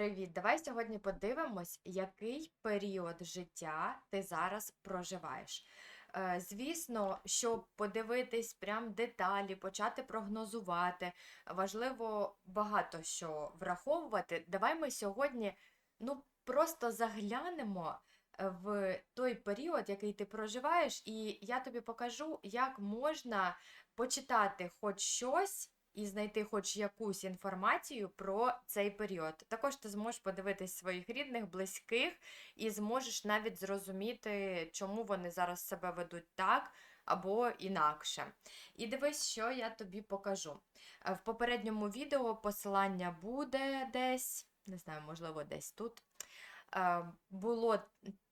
Привіт! Давай сьогодні подивимось, який період життя ти зараз проживаєш. Е, Звісно, щоб подивитись прям деталі, почати прогнозувати, важливо багато що враховувати. Давай ми сьогодні ну, просто заглянемо е, в той період, який ти проживаєш, і я тобі покажу, як можна почитати хоч щось і знайти хоч якусь інформацію про цей період. Також ти зможеш подивитись своїх рідних, близьких, і зможеш навіть зрозуміти, чому вони зараз себе ведуть так або інакше. І дивись, що я тобі покажу. Е, В попередньому відео посилання буде десь, не знаю, можливо, десь тут. Е, Було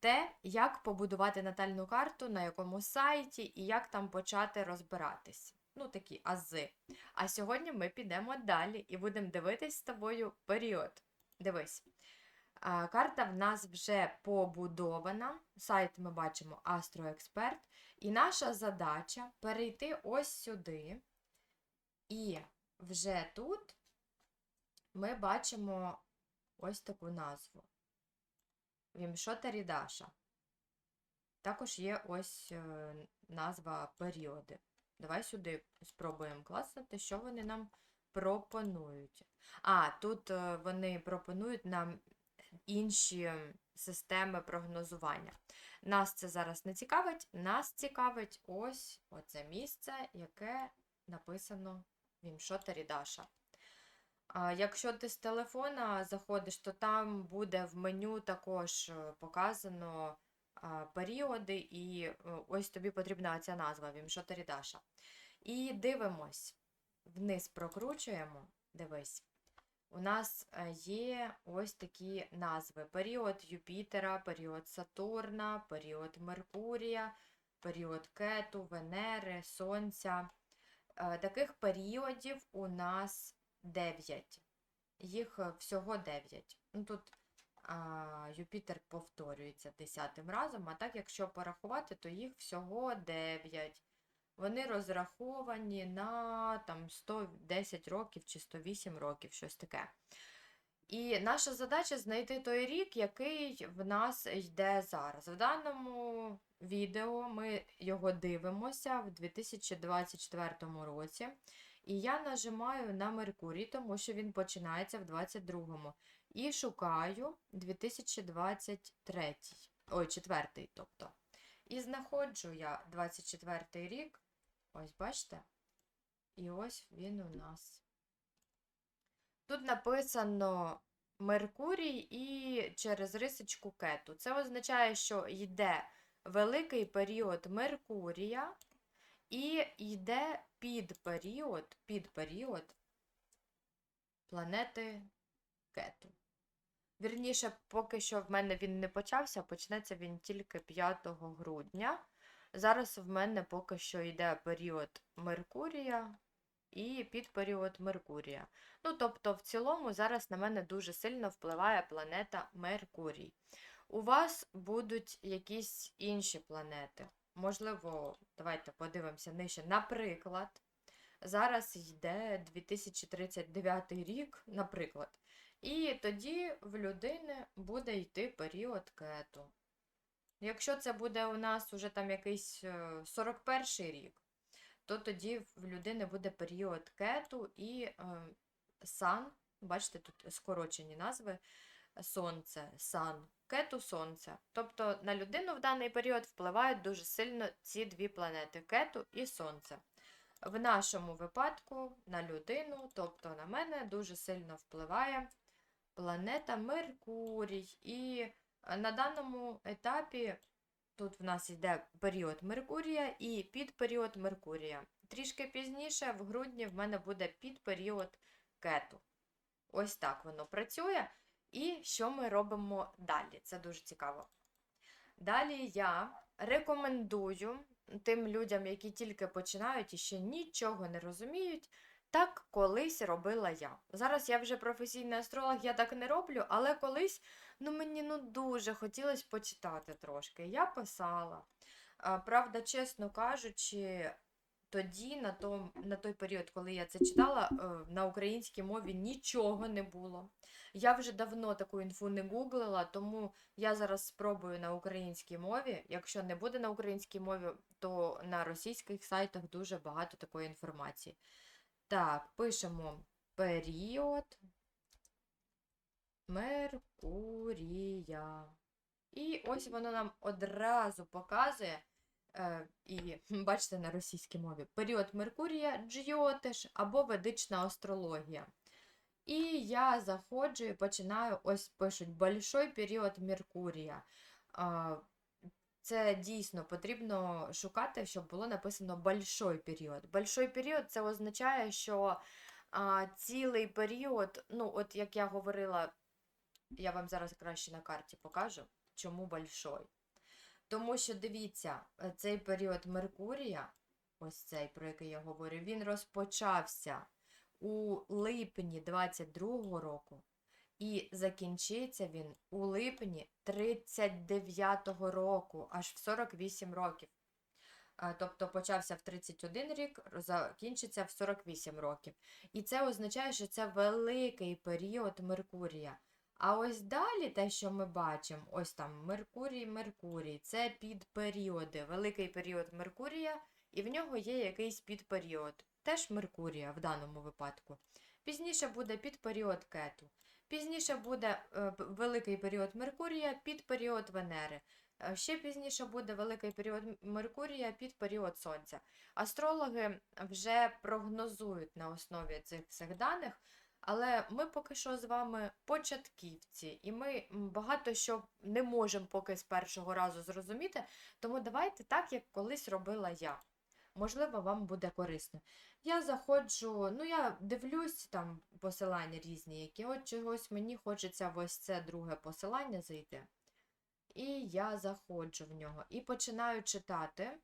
те, як побудувати натальну карту, на якому сайті і як там почати розбиратись. Ну, такі ази. А сьогодні ми підемо далі і будемо дивитись з тобою період. Дивись. Карта в нас вже побудована. Сайт ми бачимо Астроексперт. І наша задача перейти ось сюди. І вже тут ми бачимо ось таку назву. Вімшота Рідаша. Також є ось е, назва періоди. Давай сюди спробуємо класнути, що вони нам пропонують. А, тут е, вони пропонують нам інші системи прогнозування. Нас це зараз не цікавить, нас цікавить ось оце місце, яке написано Вімшота Рідаша. А Якщо ти з телефона заходиш, то там буде в меню також е, показано періоди, і е, ось тобі потрібна ця назва Вімшота Рідаша. І дивимось, вниз прокручуємо, дивись. У нас е, є ось такі назви: період Юпітера, період Сатурна, період Меркурія, період Кету, Венери, Сонця. Е, Таких періодів у нас 9. Їх всього 9. Ну, тут Юпітер повторюється десятим разом, а так, якщо порахувати, то їх всього 9. Вони розраховані на там 110 років чи 108 років, щось таке. І наша задача знайти той рік, який в нас йде зараз. В даному відео ми його дивимося в 2024 році. І я нажимаю на Меркурій, тому що він починається в 22-му. І шукаю 2023, ой, 4, тобто. І знаходжу я 24 рік. Ось, бачите? І ось він у нас. Тут написано Меркурій і через рисочку кету. Це означає, що йде великий період Меркурія і йде під період, під період планети кету. Вірніше, поки що в мене він не почався, почнеться він тільки 5 грудня. Зараз в мене поки що йде період Меркурія і підперіод Меркурія. Ну, тобто, в цілому, зараз на мене дуже сильно впливає планета Меркурій. У вас будуть якісь інші планети. Можливо, давайте подивимося нижче. Наприклад, зараз йде 2039 рік, наприклад. І тоді в людини буде йти період кету. Якщо це буде у нас уже там якийсь 41 рік, то тоді в людини буде період кету і е, сан. Бачите, тут скорочені назви сонце, сан, кету, сонце. Тобто на людину в даний період впливають дуже сильно ці дві планети кету і сонце. В нашому випадку на людину, тобто на мене, дуже сильно впливає планета Меркурій. І на даному етапі тут в нас йде період Меркурія і підперіод Меркурія. Трішки пізніше, в грудні, в мене буде підперіод кету. Ось так воно працює. І що ми робимо далі? Це дуже цікаво. Далі я рекомендую тим людям, які тільки починають і ще нічого не розуміють, так колись робила я. Зараз я вже професійний астролог, я так не роблю, але колись ну, мені ну, дуже хотілося почитати трошки. Я писала. Правда, чесно кажучи, тоді, на, том, на той період, коли я це читала, е, на українській мові нічого не було. Я вже давно таку інфу не гуглила, тому я зараз спробую на українській мові. Якщо не буде на українській мові, то на російських сайтах дуже багато такої інформації. Так, пишемо період Меркурія. І ось воно нам одразу показує. Е, і бачите на російській мові період Меркурія, Джйотиш або ведична астрологія. І я заходжу і починаю, ось пишуть большой період Меркурія. А, Це дійсно потрібно шукати, щоб було написано большой період. Большой період це означає, що а, цілий період, ну, от як я говорила, я вам зараз краще на карті покажу, чому большой. Тому що дивіться, е, цей період Меркурія, ось цей, про який я говорю, він розпочався у липні 22-го року, і закінчиться він у липні 39-го року, аж в 48 років. Тобто почався в 31 рік, закінчиться в 48 років. І це означає, що це великий період Меркурія. А ось далі те, що ми бачимо, ось там Меркурій, Меркурій, це підперіоди, великий період Меркурія, і в нього є якийсь підперіод. Теж Меркурія в даному випадку. Пізніше буде підперіод кету. Пізніше буде е, великий період Меркурія, підперіод Венери. Е, Ще пізніше буде великий період Меркурія під період Сонця. Астрологи вже прогнозують на основі цих всіх даних, але ми поки що з вами початківці, і ми багато що не можемо поки з першого разу зрозуміти. Тому давайте так, як колись робила я. Можливо, вам буде корисно. Я заходжу, ну я дивлюсь там посилання різні, які от чогось мені хочеться в ось це друге посилання зайти. І я заходжу в нього і починаю читати.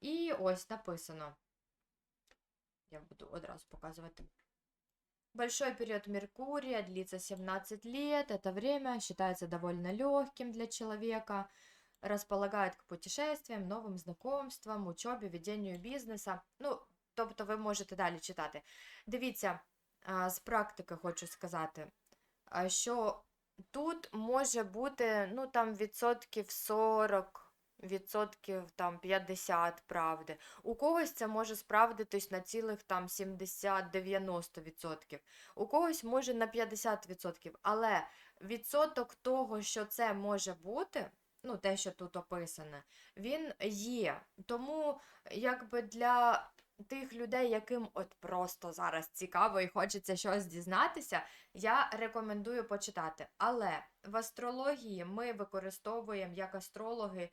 І ось написано. Я буду одразу показувати. Большой период Меркурия длится 17 лет. Это время считается довольно легким для человека. Располагает к путешествиям, новим знакомствам, учобі, веденню бізнеса. Ну, тобто ви можете далі читати. Дивіться, з практики хочу сказати, що тут може бути ну, там, відсотків 40, відсотків там, 50 правди. У когось це може справдитись на цілих там 70-90%. У когось може на 50%. Але відсоток того, що це може бути, ну, те, що тут описане, він є. Тому, якби для тих людей, яким от просто зараз цікаво і хочеться щось дізнатися, я рекомендую почитати. Але в астрології ми використовуємо як астрологи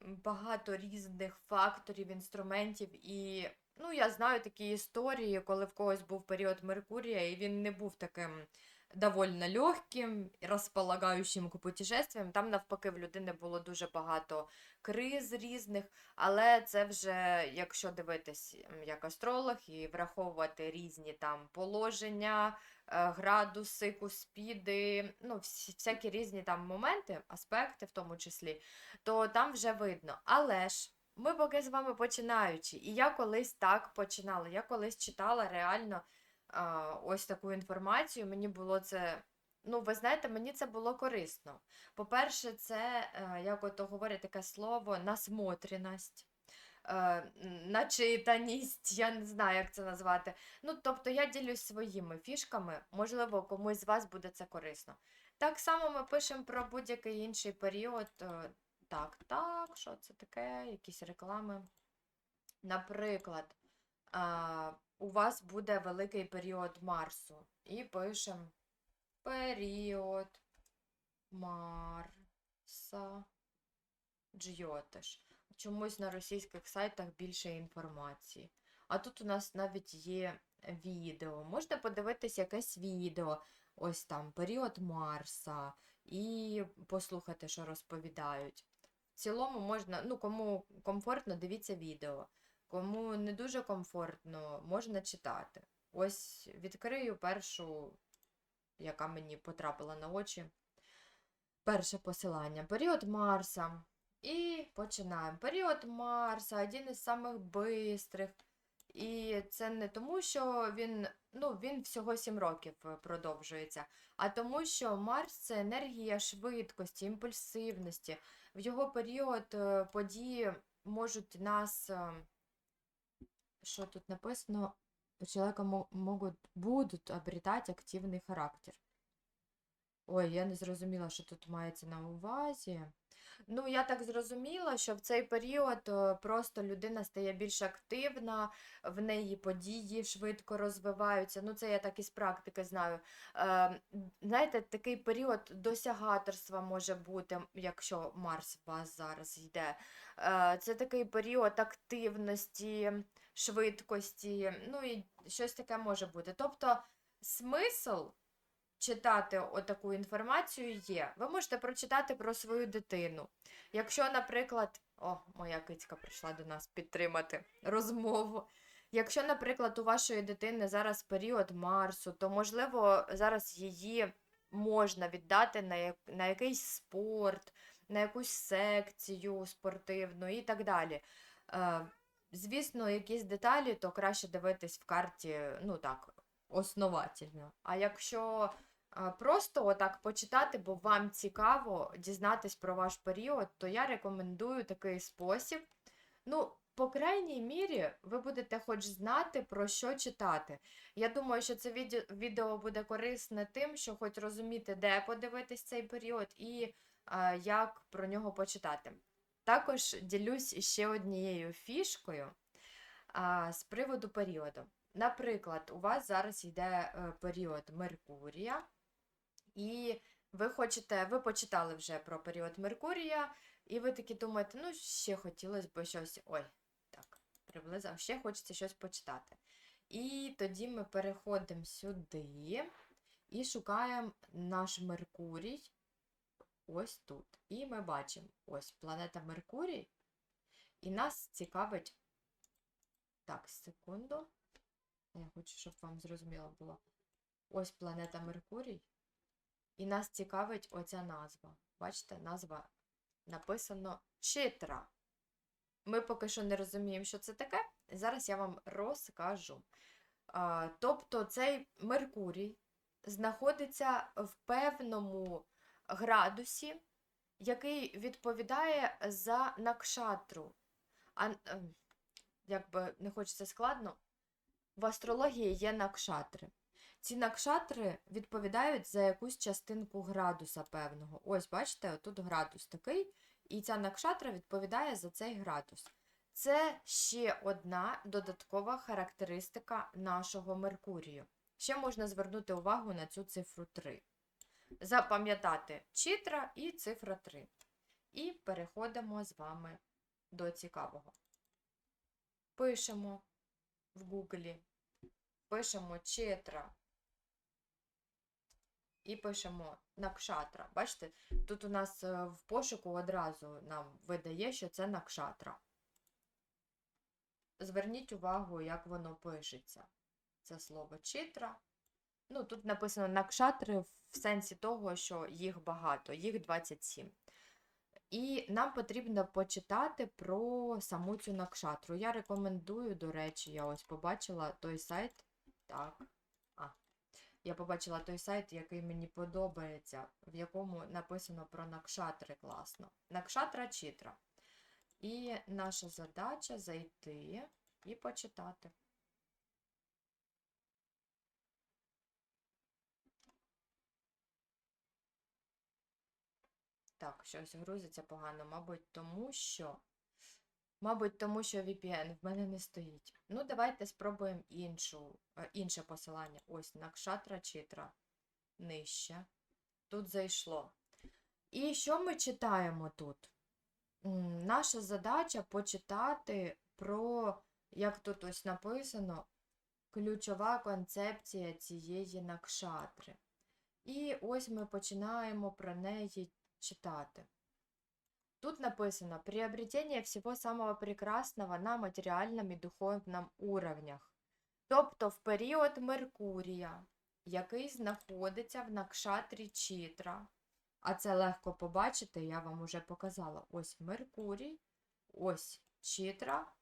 багато різних факторів, інструментів і. Ну, я знаю такі історії, коли в когось був період Меркурія, і він не був таким довольно легким, розполагаючим к путешествиям. Там, навпаки, в людини було дуже багато криз різних, але це вже, якщо дивитись як астролог і враховувати різні там положення, е, градуси, куспіди, ну, всякі різні там моменти, аспекти в тому числі, то там вже видно. Але ж. Ми поки з вами починаючи, і я колись так починала. Я колись читала реально а, ось таку інформацію. Мені було це. Ну, ви знаєте, мені це було корисно. По-перше, це, е, як ото говорять таке слово, насмотреність, е, начитаність, я не знаю, як це назвати. Ну, тобто я ділюсь своїми фішками, можливо, комусь з вас буде це корисно. Так само ми пишемо про будь-який інший період. е, Так, так, що це таке? Якісь реклами. Наприклад, у вас буде великий період Марсу. І пишемо період Марса Джйотиш. Чомусь на російських сайтах більше інформації. А тут у нас навіть є відео. Можна подивитись якесь відео. Ось там період Марса. І послухати, що розповідають. В цілому можна, ну, кому комфортно, дивіться відео. Кому не дуже комфортно, можна читати. Ось відкрию першу, яка мені потрапила на очі. Перше посилання. Період Марса. І починаємо. Період Марса один із самих бистрих. І це не тому, що він, ну, він всього 7 років е, продовжується, а тому, що Марс це енергія швидкості, імпульсивності. В його період е, події можуть нас. Що тут написано? У человека мо- могут, будуть обретати активний характер. Ой, я не зрозуміла, що тут мається на увазі. Ну, я так зрозуміла, що в цей період е, просто людина стає більш активна, в неї події швидко розвиваються. Ну, це я так із практики знаю. Е, знаєте, такий період досягаторства може бути, якщо Марс у вас зараз йде. Е, це такий період активності, швидкості, ну і щось таке може бути. Тобто, смисл читати отаку інформацію є. Ви можете прочитати про свою дитину. Якщо, наприклад, о, моя кицька прийшла до нас підтримати розмову. Якщо, наприклад, у вашої дитини зараз період Марсу, то можливо зараз її можна віддати на, як, на якийсь спорт, на якусь секцію спортивну і так далі. Е, звісно, якісь деталі, то краще дивитись в карті, ну так, основательно. А якщо Просто отак почитати, бо вам цікаво дізнатись про ваш період, то я рекомендую такий спосіб. Ну, по крайній мірі, ви будете хоч знати, про що читати. Я думаю, що це відео, буде корисне тим, що хоч розуміти, де подивитись цей період і а, як про нього почитати. Також ділюсь ще однією фішкою а, з приводу періоду. Наприклад, у вас зараз йде е, період Меркурія. І ви хочете, ви почитали вже про період Меркурія, і ви такі думаєте, ну, ще хотілося б щось. Ой, так, приблизно, ще хочеться щось почитати. І тоді ми переходимо сюди і шукаємо наш Меркурій. Ось тут. І ми бачимо ось планета Меркурій. І нас цікавить. Так, секунду. Я хочу, щоб вам зрозуміло було. Ось планета Меркурій. І нас цікавить оця назва. Бачите, назва написано Читра. Ми поки що не розуміємо, що це таке. Зараз я вам розкажу. Тобто цей Меркурій знаходиться в певному градусі, який відповідає за накшатру. А, ем, якби не хочеться складно, в астрології є накшатри. Ці накшатри відповідають за якусь частинку градуса певного. Ось, бачите, тут градус такий, і ця накшатра відповідає за цей градус. Це ще одна додаткова характеристика нашого Меркурію. Ще можна звернути увагу на цю цифру 3. Запам'ятати читра і цифра 3. І переходимо з вами до цікавого. Пишемо в Гуглі, пишемо читра і пишемо накшатра. Бачите, тут у нас е, в пошуку одразу нам видає, що це накшатра. Зверніть увагу, як воно пишеться. Це слово читра. Ну, тут написано накшатри в сенсі того, що їх багато, їх 27. І нам потрібно почитати про саму цю накшатру. Я рекомендую, до речі, я ось побачила той сайт. Так. А, я побачила той сайт, який мені подобається, в якому написано про накшатри класно. Накшатра читра. І наша задача зайти і почитати. Так, щось грузиться погано, мабуть, тому що. Мабуть, тому що VPN в мене не стоїть. Ну, давайте спробуємо іншу, е, інше посилання. Ось Накшатра Читра. Нижче. Тут зайшло. І що ми читаємо тут? Наша задача почитати про, як тут ось написано, ключова концепція цієї накшатри. І ось ми починаємо про неї читати. Тут написано «Приобретение всего самого прекрасного на матеріальному і духовному уровнях. Тобто в період Меркурія, який знаходиться в Накшатрі Чітра, А це легко побачити, я вам уже показала. Ось Меркурій, ось Читра,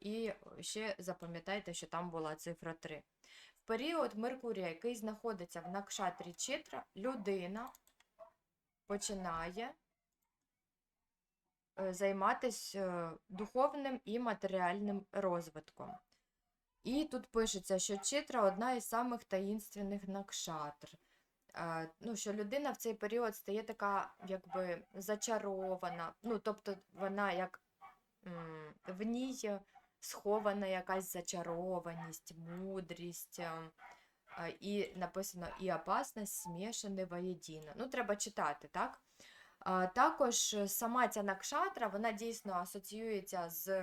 і ще запам'ятайте, що там була цифра 3. В період Меркурія, який знаходиться в накшатрі Читра, людина починає е, займатися духовним і матеріальним розвитком. І тут пишеться, що Читра одна із самих таїнственних накшатр. Е, Ну, що людина в цей період стає така, якби зачарована. Ну, тобто вона як в ній схована якась зачарованість, мудрість. Е, е, І написано і опасність смішані воєдино. Ну, треба читати, так? Також е, сама ця накшатра, вона дійсно асоціюється з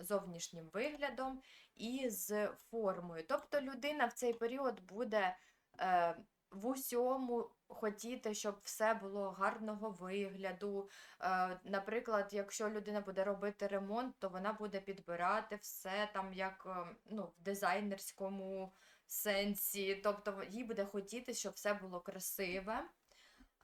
зовнішнім виглядом і з формою. Тобто людина в цей період буде е, в усьому хотіти, щоб все було гарного вигляду. Е, наприклад, якщо людина буде робити ремонт, то вона буде підбирати все там як е, ну, в дизайнерському сенсі. Тобто їй буде хотіти, щоб все було красиве.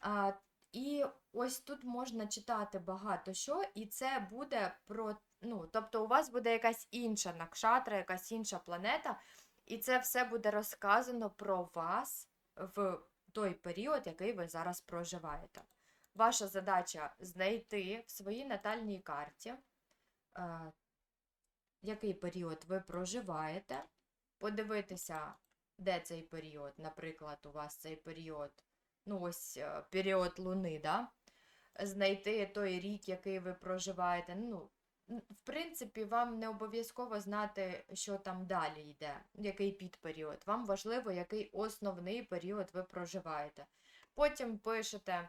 А, і ось тут можна читати багато що, і це буде про. Ну, тобто у вас буде якась інша накшатра, якась інша планета, і це все буде розказано про вас в той період, який ви зараз проживаєте. Ваша задача знайти в своїй натальній карті, е, який період ви проживаєте, подивитися, де цей період. Наприклад, у вас цей період, ну ось е, період Луни, да? знайти той рік, який ви проживаєте. Ну, в принципі, вам не обов'язково знати, що там далі йде, який підперіод. Вам важливо, який основний період ви проживаєте. Потім пишете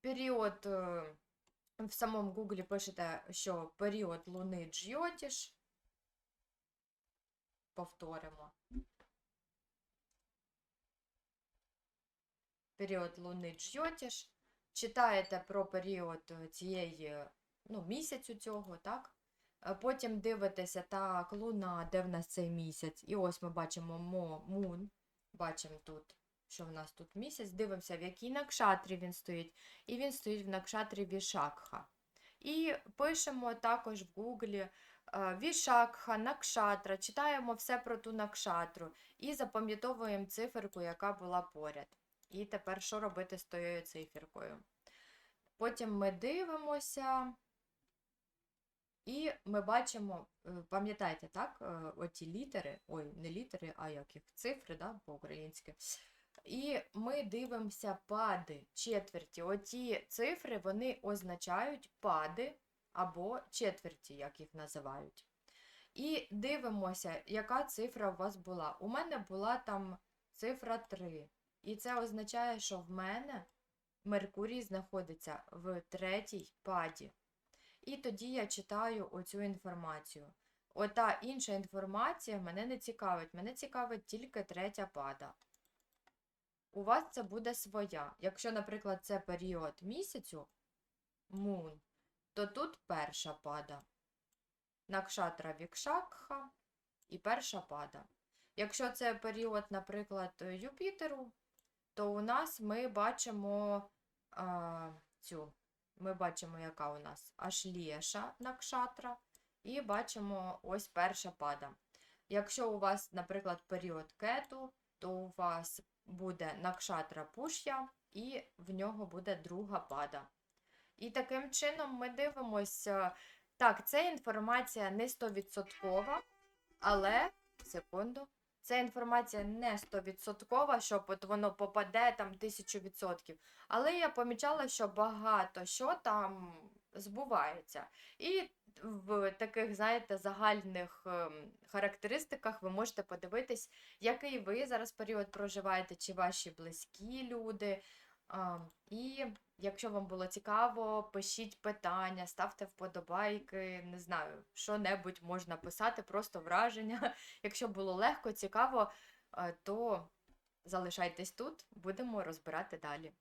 період, е, в самому Гуглі пишете, що період Луни Джйотіш. Повторимо. Період Луни Джйотіш. Читаєте про період е, цієї, ну, місяцю цього, так? Е, Потім дивитеся, так, луна, де в нас цей місяць. І ось ми бачимо мо, мун. Бачимо тут, що в нас тут місяць. Дивимося, в якій накшатрі він стоїть. І він стоїть в накшатрі Вішакха. І пишемо також в Гуглі е, Вішакха, накшатра, читаємо все про ту накшатру і запам'ятовуємо циферку, яка була поряд. І тепер що робити з тою циферкою? Потім ми дивимося, і ми бачимо, е, пам'ятаєте, так, е, оті літери, ой, не літери, а як їх цифри, да, по-українськи. І ми дивимося пади, четверті. Оті цифри вони означають пади або четверті, як їх називають. І дивимося, яка цифра у вас була. У мене була там цифра 3. І це означає, що в мене Меркурій знаходиться в третій паді. І тоді я читаю оцю інформацію. Ота інша інформація мене не цікавить. Мене цікавить тільки третя пада. У вас це буде своя. Якщо, наприклад, це період місяцю, мун, то тут перша пада. Накшатра Вікшакха і перша пада. Якщо це період, наприклад, Юпітеру, то у нас ми бачимо а, цю. Ми бачимо, яка у нас Ашлєша Накшатра, і бачимо ось перша пада. Якщо у вас, наприклад, період кету, то у вас буде Накшатра Пушя, і в нього буде друга пада. І таким чином ми дивимося. Так, це інформація не 100%, але, секунду, це інформація не 100%, що от воно попаде там 1000%. Але я помічала, що багато що там збувається. І в таких, знаєте, загальних ем, характеристиках ви можете подивитись, який ви зараз період проживаєте, чи ваші близькі люди. І якщо вам було цікаво, пишіть питання, ставте вподобайки, не знаю, що-небудь можна писати, просто враження. Якщо було легко, цікаво, е, то залишайтесь тут, будемо розбирати далі.